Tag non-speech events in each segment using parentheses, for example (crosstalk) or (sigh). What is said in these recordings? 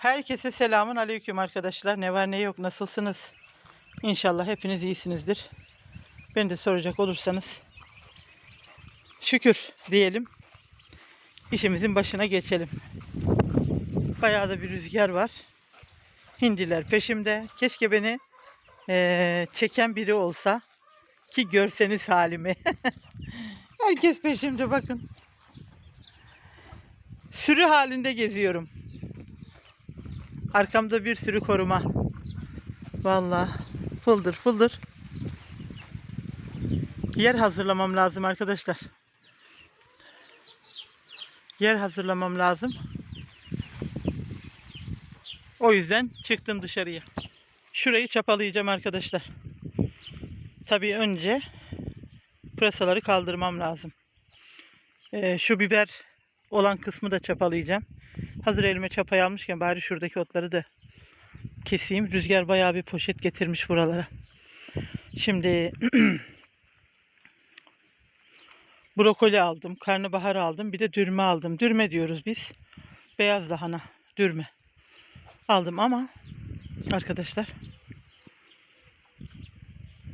Herkese selamun aleyküm arkadaşlar. Ne var ne yok nasılsınız? İnşallah hepiniz iyisinizdir. Beni de soracak olursanız şükür diyelim. İşimizin başına geçelim. Bayağı da bir rüzgar var. Hindiler peşimde. Keşke beni eee, çeken biri olsa ki görseniz halimi. (laughs) Herkes peşimde bakın. Sürü halinde geziyorum. Arkamda bir sürü koruma. Vallahi fıldır fıldır. Yer hazırlamam lazım arkadaşlar. Yer hazırlamam lazım. O yüzden çıktım dışarıya. Şurayı çapalayacağım arkadaşlar. Tabii önce pırasaları kaldırmam lazım. Ee, şu biber olan kısmı da çapalayacağım. Hazır elime çapayı almışken bari şuradaki otları da keseyim. Rüzgar bayağı bir poşet getirmiş buralara. Şimdi (clears throat) brokoli aldım, karnabahar aldım, bir de dürme aldım. Dürme diyoruz biz. Beyaz lahana, dürme. Aldım ama arkadaşlar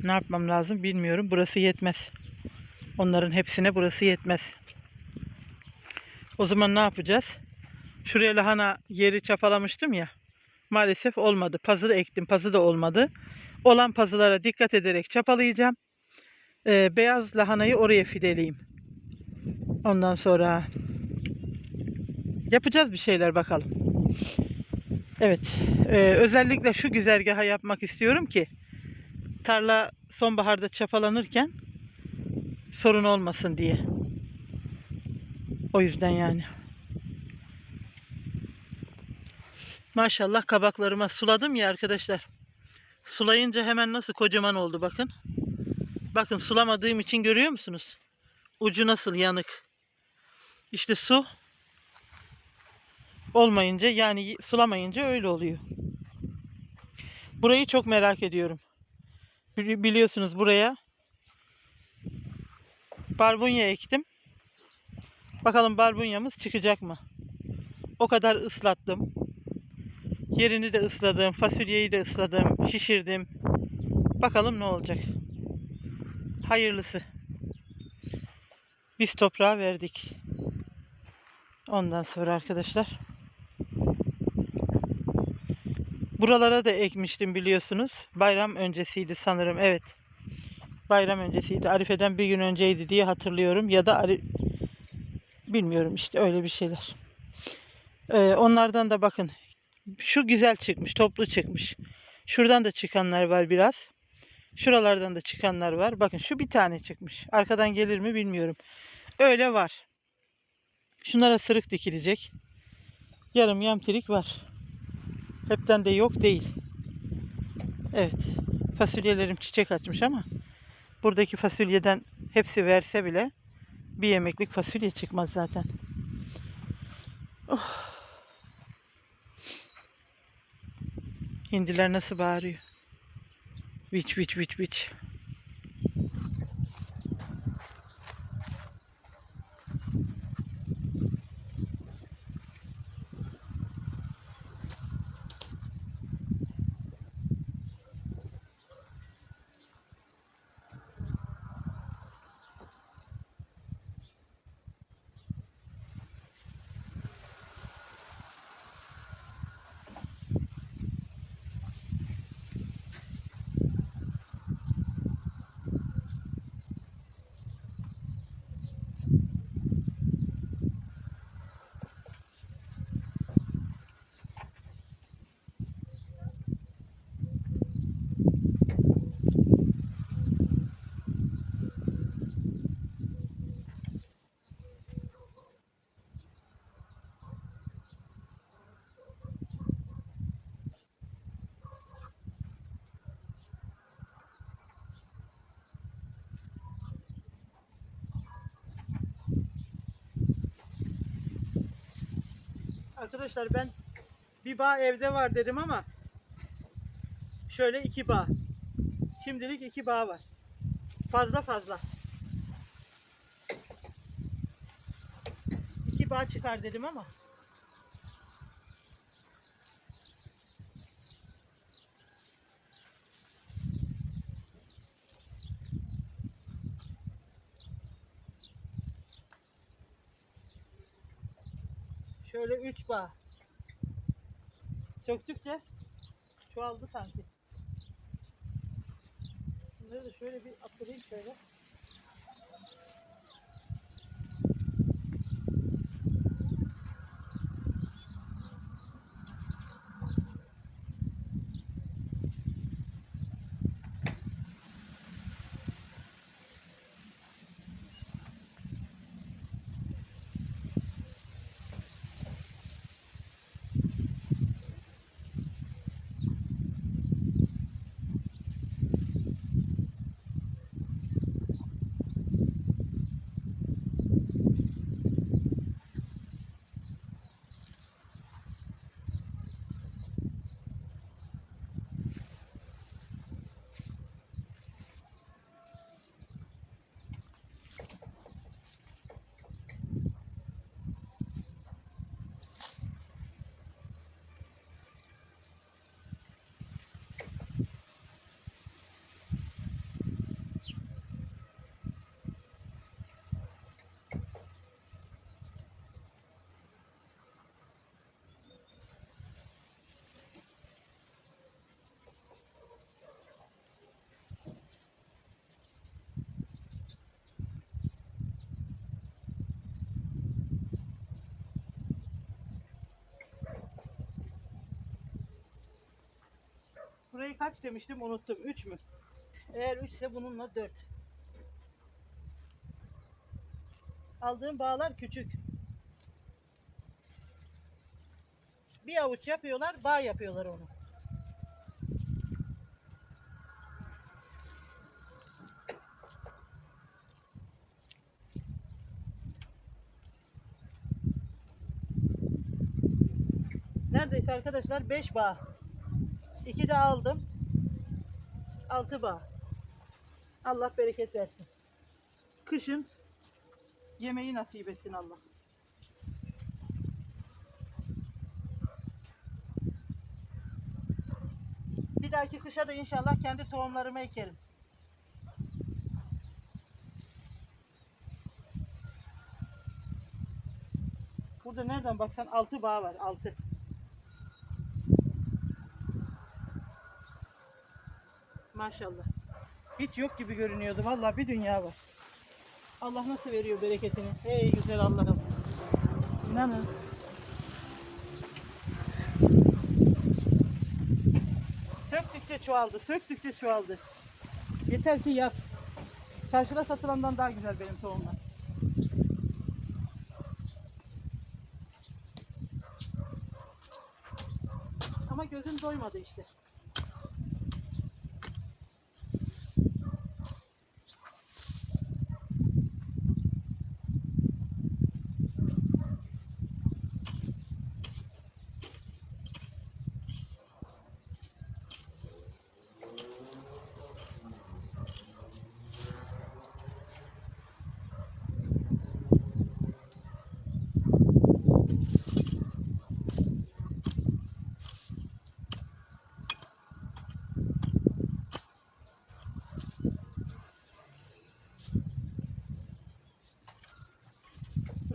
ne yapmam lazım bilmiyorum. Burası yetmez. Onların hepsine burası yetmez. O zaman ne yapacağız? Şuraya lahana yeri çapalamıştım ya. Maalesef olmadı. Pazı ektim. Pazı da olmadı. Olan pazılara dikkat ederek çapalayacağım. Ee, beyaz lahanayı oraya fideleyeyim. Ondan sonra yapacağız bir şeyler bakalım. Evet. ee, özellikle şu güzergaha yapmak istiyorum ki tarla sonbaharda çapalanırken sorun olmasın diye. O yüzden yani. Maşallah kabaklarıma suladım ya arkadaşlar. Sulayınca hemen nasıl kocaman oldu bakın. Bakın sulamadığım için görüyor musunuz? Ucu nasıl yanık. İşte su olmayınca yani sulamayınca öyle oluyor. Burayı çok merak ediyorum. Bili- Biliyorsunuz buraya barbunya ektim. Bakalım barbunyamız çıkacak mı? O kadar ıslattım. Yerini de ısladım. Fasulyeyi de ısladım. Şişirdim. Bakalım ne olacak. Hayırlısı. Biz toprağa verdik. Ondan sonra arkadaşlar. Buralara da ekmiştim biliyorsunuz. Bayram öncesiydi sanırım. Evet. Bayram öncesiydi. Arife'den bir gün önceydi diye hatırlıyorum. Ya da Ari... bilmiyorum işte öyle bir şeyler. Ee, onlardan da bakın şu güzel çıkmış, toplu çıkmış. Şuradan da çıkanlar var biraz. Şuralardan da çıkanlar var. Bakın şu bir tane çıkmış. Arkadan gelir mi bilmiyorum. Öyle var. Şunlara sırık dikilecek. Yarım yamtilik var. Hepten de yok değil. Evet. Fasulyelerim çiçek açmış ama buradaki fasulyeden hepsi verse bile bir yemeklik fasulye çıkmaz zaten. Oh. Hindiler nasıl bağırıyor. Viç viç viç viç. Arkadaşlar ben bir bağ evde var dedim ama şöyle iki bağ. Şimdilik iki bağ var. Fazla fazla. İki bağ çıkar dedim ama Şöyle 3 bağ. Söktükçe çoğaldı sanki. Bunları da şöyle bir attırayım şöyle. Burayı kaç demiştim unuttum. 3 mü? Eğer 3 ise bununla 4. Aldığım bağlar küçük. Bir avuç yapıyorlar, bağ yapıyorlar onu. Neredeyse arkadaşlar 5 bağ. 2 de aldım. 6 bağ. Allah bereket versin. Kışın yemeği nasip etsin Allah. Bir dahaki kışa da inşallah kendi tohumlarımı ekerim. Burada nereden baksan 6 bağ var. 6. Maşallah. Hiç yok gibi görünüyordu. Vallahi bir dünya var. Allah nasıl veriyor bereketini? Ey güzel Allah'ım. İnanın. Söktükçe çoğaldı. Söktükçe çoğaldı. Yeter ki yap. Çarşıda satılandan daha güzel benim tohumlar. Ama gözüm doymadı işte.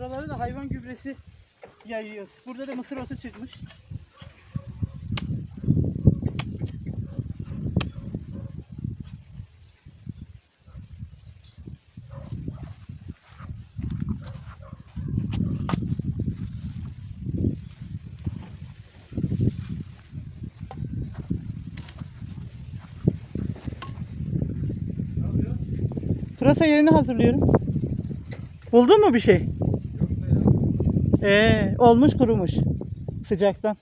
Buraları da hayvan gübresi yayıyoruz. Burada da mısır otu çıkmış. Pırasa yerini hazırlıyorum. Buldun mu bir şey? Ee, olmuş kurumuş sıcaktan.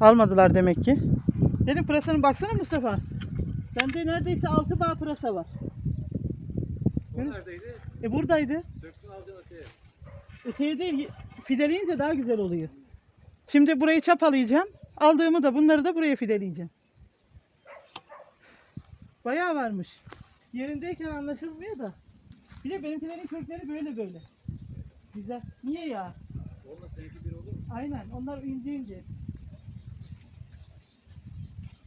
Almadılar demek ki. Dedim pırasanın baksana Mustafa. Bende neredeyse 6 bağ pırasa var. O neredeydi? E buradaydı. Döktün alacaksın öteye. Öteye değil fideleyince daha güzel oluyor. Şimdi burayı çapalayacağım. Aldığımı da bunları da buraya fideleyeceğim. Bayağı varmış. Yerindeyken anlaşılmıyor da. Bir de benimkilerin kökleri böyle böyle. Güzel. Niye ya? Onunla seninki bir olur mu? Aynen. Onlar ince ince.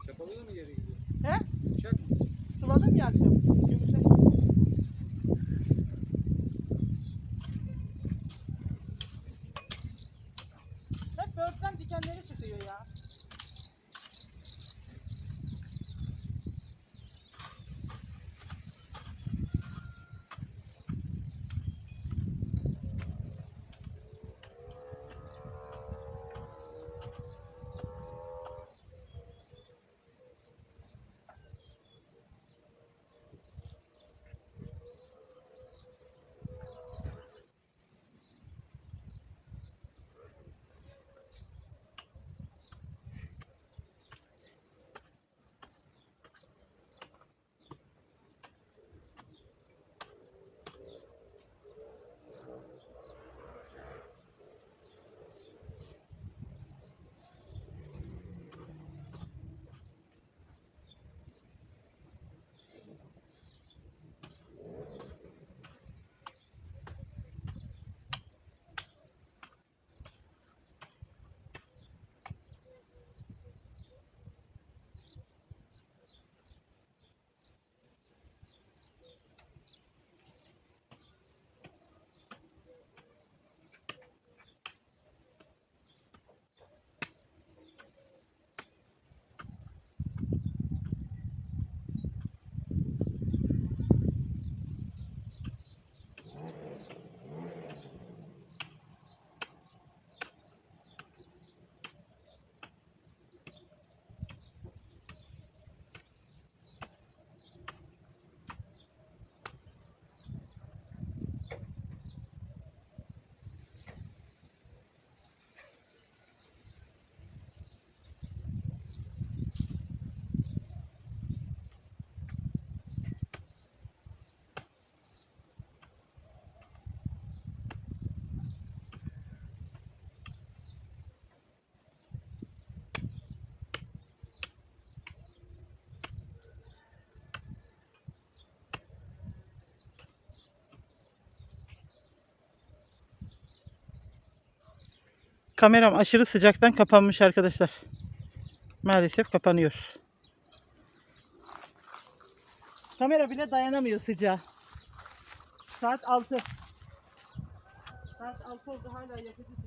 Çapalı da mı yere gidiyor? He? Bıçak mı? Sıvadım ya akşam. Yumuşak. Hep börtten dikenleri Kameram aşırı sıcaktan kapanmış arkadaşlar. Maalesef kapanıyor. Kamera bile dayanamıyor sıcağa. Saat 6. Saat 6 oldu hala yakıcı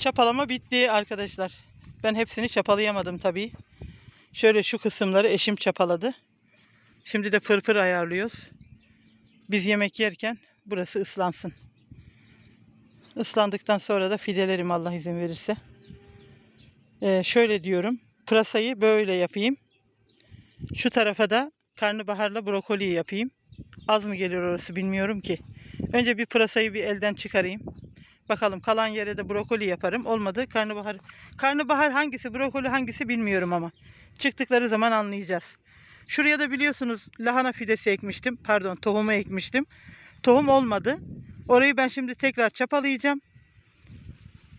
Çapalama bitti arkadaşlar. Ben hepsini çapalayamadım tabii. Şöyle şu kısımları eşim çapaladı. Şimdi de fırfır ayarlıyoruz. Biz yemek yerken burası ıslansın. Islandıktan sonra da fidelerim Allah izin verirse. Ee, şöyle diyorum. Pırasayı böyle yapayım. Şu tarafa da karnabaharla brokoli yapayım. Az mı gelir orası bilmiyorum ki. Önce bir pırasayı bir elden çıkarayım. Bakalım kalan yere de brokoli yaparım. Olmadı karnabahar. Karnabahar hangisi brokoli hangisi bilmiyorum ama. Çıktıkları zaman anlayacağız. Şuraya da biliyorsunuz lahana fidesi ekmiştim. Pardon tohumu ekmiştim. Tohum olmadı. Orayı ben şimdi tekrar çapalayacağım.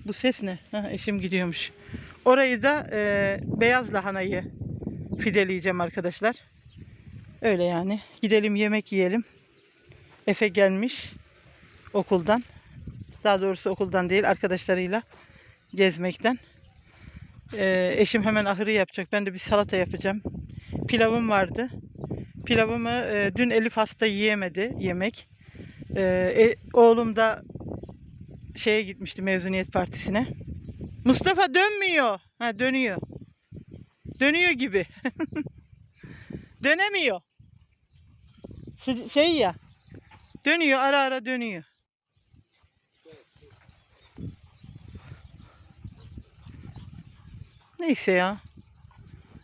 Bu ses ne? Ha, eşim gidiyormuş. Orayı da e, beyaz lahanayı fideleyeceğim arkadaşlar. Öyle yani. Gidelim yemek yiyelim. Efe gelmiş okuldan. Daha doğrusu okuldan değil arkadaşlarıyla gezmekten. Ee, eşim hemen ahırı yapacak. Ben de bir salata yapacağım. Pilavım vardı. Pilavımı e, dün Elif hasta yiyemedi yemek. Ee, e, oğlum da şeye gitmişti mezuniyet partisine. Mustafa dönmüyor. Ha dönüyor. Dönüyor gibi. (laughs) Dönemiyor. Şey ya. Dönüyor ara ara dönüyor. Neyse ya.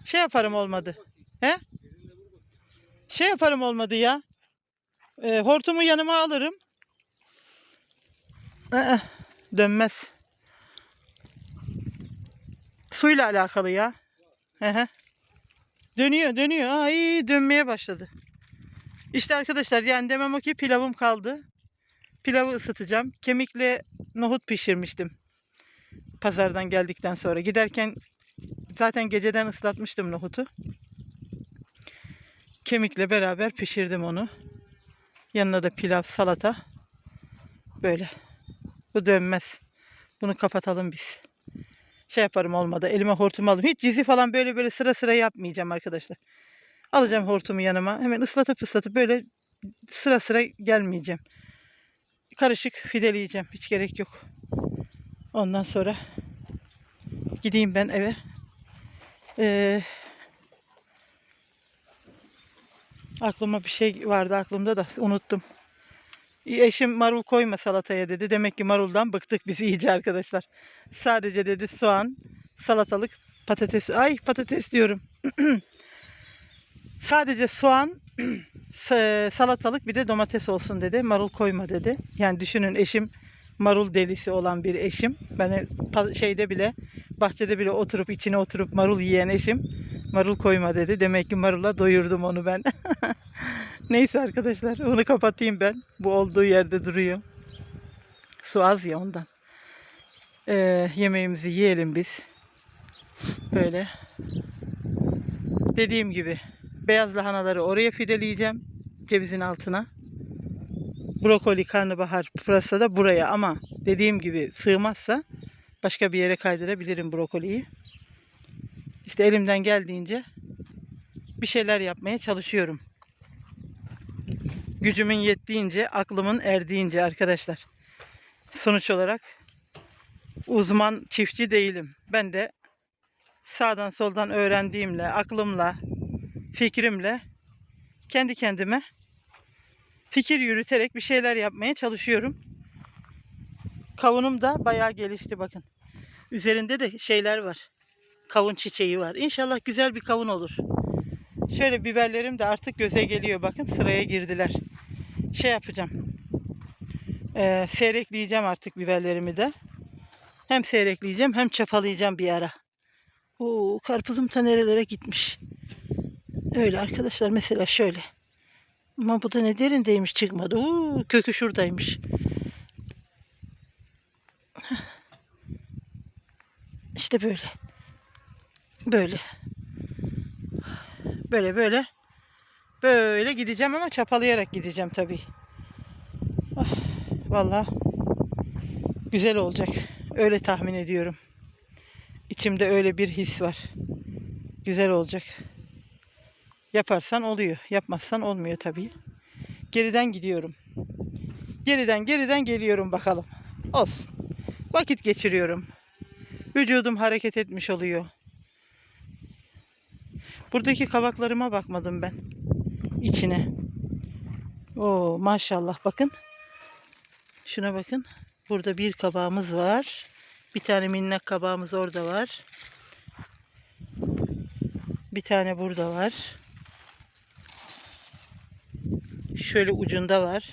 Şey yaparım olmadı. He? Şey yaparım olmadı ya. E, hortumu yanıma alırım. Ee, dönmez. Suyla alakalı ya. Hı. Dönüyor dönüyor. Ay dönmeye başladı. İşte arkadaşlar yani demem o ki pilavım kaldı. Pilavı ısıtacağım. Kemikle nohut pişirmiştim. Pazardan geldikten sonra. Giderken zaten geceden ıslatmıştım nohutu. Kemikle beraber pişirdim onu. Yanına da pilav, salata. Böyle. Bu dönmez. Bunu kapatalım biz. Şey yaparım olmadı. Elime hortumu alırım. Hiç cizi falan böyle böyle sıra sıra yapmayacağım arkadaşlar. Alacağım hortumu yanıma. Hemen ıslatıp ıslatıp böyle sıra sıra gelmeyeceğim. Karışık fideleyeceğim. Hiç gerek yok. Ondan sonra gideyim ben eve. Ee, aklıma bir şey vardı aklımda da unuttum. Eşim marul koyma salataya dedi. Demek ki maruldan bıktık biz iyice arkadaşlar. Sadece dedi soğan, salatalık, patates. Ay patates diyorum. (clears throat) Sadece soğan, (clears throat) sa- salatalık bir de domates olsun dedi. Marul koyma dedi. Yani düşünün eşim marul delisi olan bir eşim. Ben şeyde bile bahçede bile oturup içine oturup marul yiyen eşim marul koyma dedi. Demek ki marulla doyurdum onu ben. (laughs) Neyse arkadaşlar onu kapatayım ben. Bu olduğu yerde duruyor. Su az ya ondan. Ee, yemeğimizi yiyelim biz. Böyle. Dediğim gibi beyaz lahanaları oraya fideleyeceğim. Cevizin altına. Brokoli, karnabahar, pırasa da buraya ama dediğim gibi sığmazsa başka bir yere kaydırabilirim brokoliyi. İşte elimden geldiğince bir şeyler yapmaya çalışıyorum. Gücümün yettiğince, aklımın erdiğince arkadaşlar. Sonuç olarak uzman çiftçi değilim. Ben de sağdan soldan öğrendiğimle, aklımla, fikrimle kendi kendime fikir yürüterek bir şeyler yapmaya çalışıyorum. Kavunum da bayağı gelişti bakın. Üzerinde de şeyler var. Kavun çiçeği var. İnşallah güzel bir kavun olur. Şöyle biberlerim de artık göze geliyor. Bakın sıraya girdiler. Şey yapacağım. Ee, seyrekleyeceğim artık biberlerimi de. Hem seyrekleyeceğim hem çapalayacağım bir ara. Oo, karpuzum ta nerelere gitmiş. Öyle arkadaşlar mesela şöyle. Ama bu da ne derindeymiş çıkmadı. Oo, kökü şuradaymış. İşte böyle. Böyle. Böyle böyle. Böyle gideceğim ama çapalayarak gideceğim tabii. Ah, vallahi güzel olacak. Öyle tahmin ediyorum. İçimde öyle bir his var. Güzel olacak. Yaparsan oluyor. Yapmazsan olmuyor tabii. Geriden gidiyorum. Geriden geriden geliyorum bakalım. Olsun. Vakit geçiriyorum. Vücudum hareket etmiş oluyor. Buradaki kabaklarıma bakmadım ben. İçine. Oo maşallah bakın. Şuna bakın. Burada bir kabağımız var. Bir tane minnak kabağımız orada var. Bir tane burada var. Şöyle ucunda var.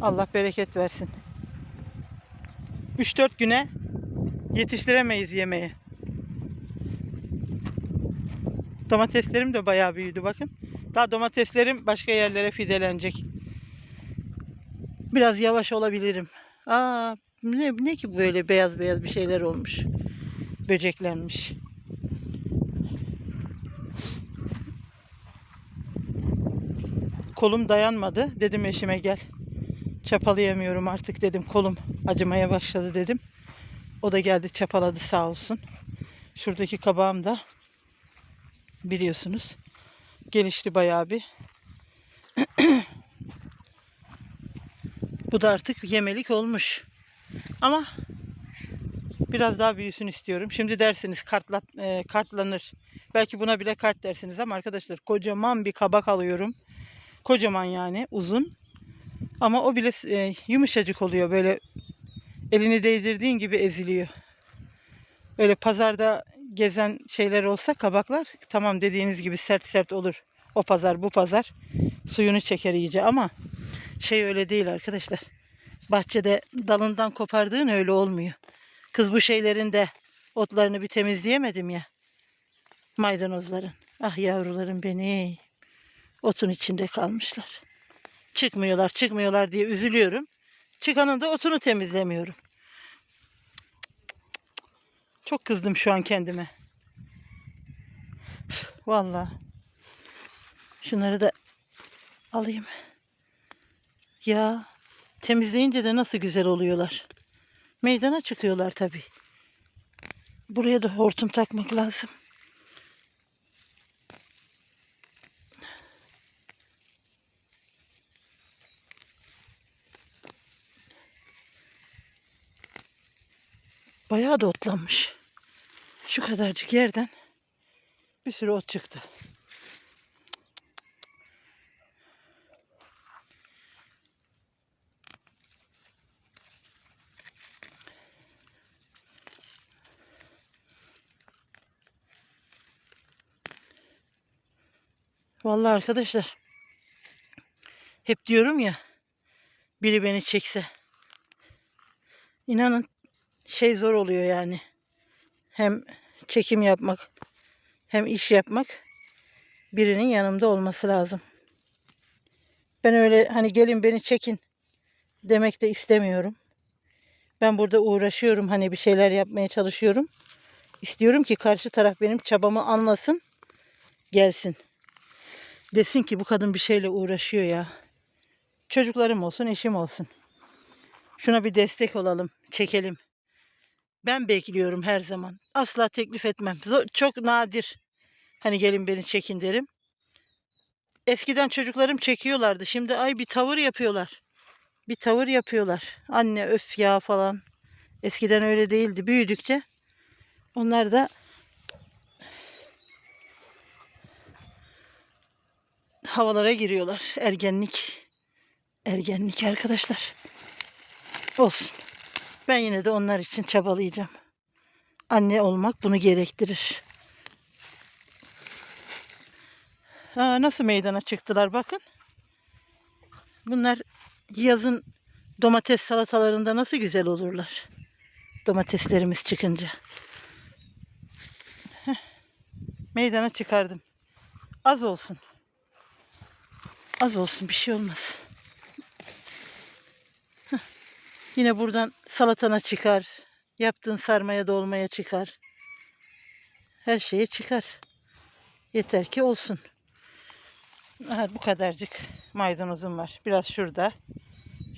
Allah bereket versin. 3-4 güne yetiştiremeyiz yemeği. Domateslerim de bayağı büyüdü bakın. Daha domateslerim başka yerlere fidelenecek. Biraz yavaş olabilirim. Aa ne, ne ki böyle beyaz beyaz bir şeyler olmuş. Böceklenmiş. Kolum dayanmadı. Dedim eşime gel. Çapalayamıyorum artık dedim. Kolum acımaya başladı dedim. O da geldi çapaladı sağ olsun. Şuradaki kabağım da biliyorsunuz. Gelişti bayağı bir. (clears throat) Bu da artık yemelik olmuş. Ama biraz daha büyüsün istiyorum. Şimdi dersiniz kartla, e, kartlanır. Belki buna bile kart dersiniz ama arkadaşlar kocaman bir kabak alıyorum. Kocaman yani uzun. Ama o bile e, yumuşacık oluyor böyle elini değdirdiğin gibi eziliyor. Böyle pazarda gezen şeyler olsa kabaklar tamam dediğiniz gibi sert sert olur. O pazar bu pazar suyunu çeker iyice ama şey öyle değil arkadaşlar. Bahçede dalından kopardığın öyle olmuyor. Kız bu şeylerin de otlarını bir temizleyemedim ya. Maydanozların. Ah yavrularım beni. Otun içinde kalmışlar. Çıkmıyorlar çıkmıyorlar diye üzülüyorum. Çıkanın da otunu temizlemiyorum. Çok kızdım şu an kendime. Vallahi. Şunları da alayım. Ya temizleyince de nasıl güzel oluyorlar. Meydana çıkıyorlar tabii. Buraya da hortum takmak lazım. Bayağı da otlanmış. Şu kadarcık yerden bir sürü ot çıktı. Vallahi arkadaşlar hep diyorum ya biri beni çekse. İnanın şey zor oluyor yani. Hem çekim yapmak hem iş yapmak birinin yanımda olması lazım. Ben öyle hani gelin beni çekin demek de istemiyorum. Ben burada uğraşıyorum hani bir şeyler yapmaya çalışıyorum. İstiyorum ki karşı taraf benim çabamı anlasın, gelsin. Desin ki bu kadın bir şeyle uğraşıyor ya. Çocuklarım olsun, eşim olsun. Şuna bir destek olalım, çekelim. Ben bekliyorum her zaman. Asla teklif etmem. Çok nadir. Hani gelin beni çekin derim. Eskiden çocuklarım çekiyorlardı. Şimdi ay bir tavır yapıyorlar. Bir tavır yapıyorlar. Anne öf ya falan. Eskiden öyle değildi. Büyüdükçe onlar da havalara giriyorlar. Ergenlik. Ergenlik arkadaşlar. Olsun. Ben yine de onlar için çabalayacağım. Anne olmak bunu gerektirir. Aa, nasıl meydana çıktılar bakın. Bunlar yazın domates salatalarında nasıl güzel olurlar. Domateslerimiz çıkınca. Meydana çıkardım. Az olsun. Az olsun bir şey olmaz. Yine buradan salatana çıkar. Yaptığın sarmaya dolmaya çıkar. Her şeye çıkar. Yeter ki olsun. Aha, bu kadarcık maydanozum var. Biraz şurada.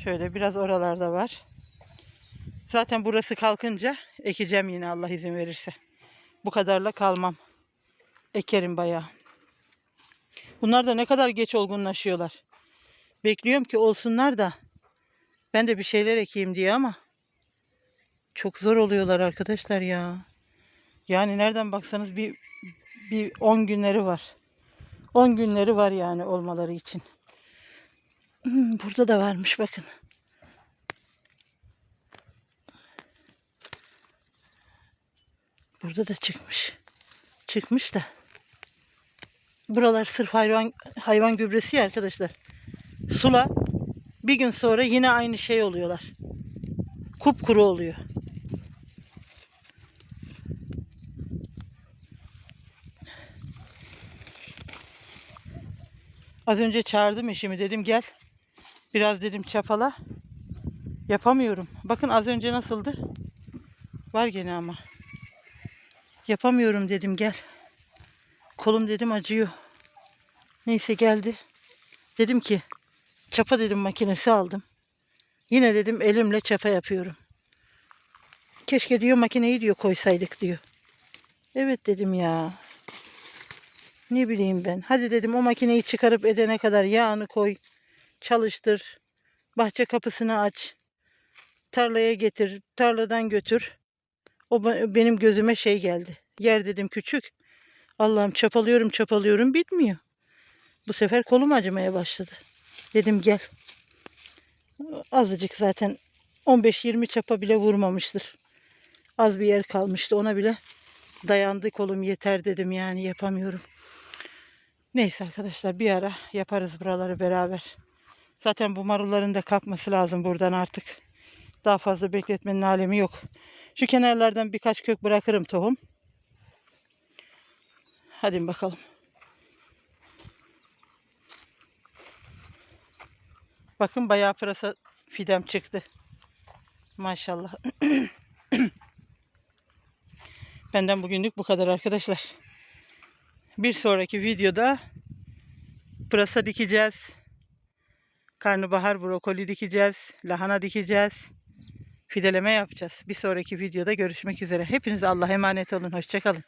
Şöyle biraz oralarda var. Zaten burası kalkınca ekeceğim yine Allah izin verirse. Bu kadarla kalmam. Ekerim bayağı. Bunlar da ne kadar geç olgunlaşıyorlar. Bekliyorum ki olsunlar da ben de bir şeyler ekeyim diye ama Çok zor oluyorlar arkadaşlar ya. Yani nereden baksanız bir bir 10 günleri var. 10 günleri var yani olmaları için. Hmm, Burada da varmış bakın. Burada da çıkmış. Çıkmış da. Buralar sırf hayvan hayvan gübresi ya arkadaşlar. Sula bir gün sonra yine aynı şey oluyorlar. Kupkuru oluyor. Az önce çağırdım eşimi dedim gel. Biraz dedim çapala. Yapamıyorum. Bakın az önce nasıldı? Var gene ama. Yapamıyorum dedim gel. Kolum dedim acıyor. Neyse geldi. Dedim ki çapa dedim makinesi aldım. Yine dedim elimle çapa yapıyorum. Keşke diyor makineyi diyor koysaydık diyor. Evet dedim ya. Ne bileyim ben. Hadi dedim o makineyi çıkarıp edene kadar yağını koy. Çalıştır. Bahçe kapısını aç. Tarlaya getir. Tarladan götür. O benim gözüme şey geldi. Yer dedim küçük. Allah'ım çapalıyorum çapalıyorum bitmiyor. Bu sefer kolum acımaya başladı. Dedim gel. Azıcık zaten 15-20 çapa bile vurmamıştır. Az bir yer kalmıştı ona bile dayandı kolum yeter dedim yani yapamıyorum. Neyse arkadaşlar bir ara yaparız buraları beraber. Zaten bu marulların da kalkması lazım buradan artık. Daha fazla bekletmenin alemi yok. Şu kenarlardan birkaç kök bırakırım tohum. Hadi bakalım. Bakın bayağı pırasa fidem çıktı. Maşallah. (clears throat) Benden bugünlük bu kadar arkadaşlar. Bir sonraki videoda pırasa dikeceğiz. Karnabahar brokoli dikeceğiz. Lahana dikeceğiz. Fideleme yapacağız. Bir sonraki videoda görüşmek üzere. Hepinize Allah'a emanet olun. Hoşçakalın.